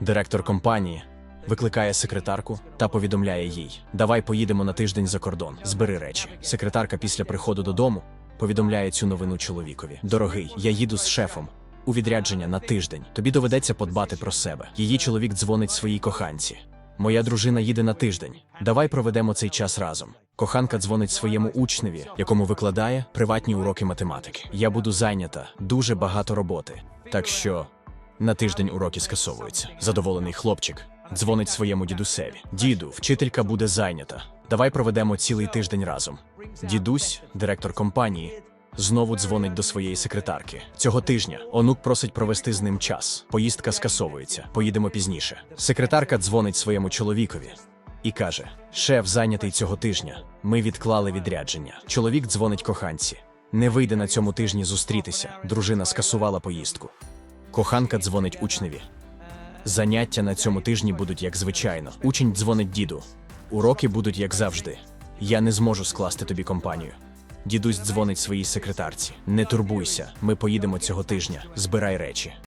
Директор компанії викликає секретарку та повідомляє їй: Давай поїдемо на тиждень за кордон, збери речі. Секретарка після приходу додому повідомляє цю новину чоловікові: Дорогий, я їду з шефом. У відрядження на тиждень тобі доведеться подбати про себе. Її чоловік дзвонить своїй коханці. Моя дружина їде на тиждень. Давай проведемо цей час разом. Коханка дзвонить своєму учневі, якому викладає приватні уроки математики. Я буду зайнята, дуже багато роботи. Так що на тиждень уроки скасовуються. Задоволений хлопчик дзвонить своєму дідусеві. Діду, вчителька буде зайнята. Давай проведемо цілий тиждень разом. Дідусь, директор компанії, знову дзвонить до своєї секретарки. Цього тижня онук просить провести з ним час. Поїздка скасовується. Поїдемо пізніше. Секретарка дзвонить своєму чоловікові і каже: Шеф зайнятий цього тижня. Ми відклали відрядження. Чоловік дзвонить коханці. Не вийде на цьому тижні зустрітися. Дружина скасувала поїздку. Коханка дзвонить учневі. Заняття на цьому тижні будуть як звичайно. Учень дзвонить діду. Уроки будуть як завжди. Я не зможу скласти тобі компанію. Дідусь дзвонить своїй секретарці. Не турбуйся, ми поїдемо цього тижня. Збирай речі.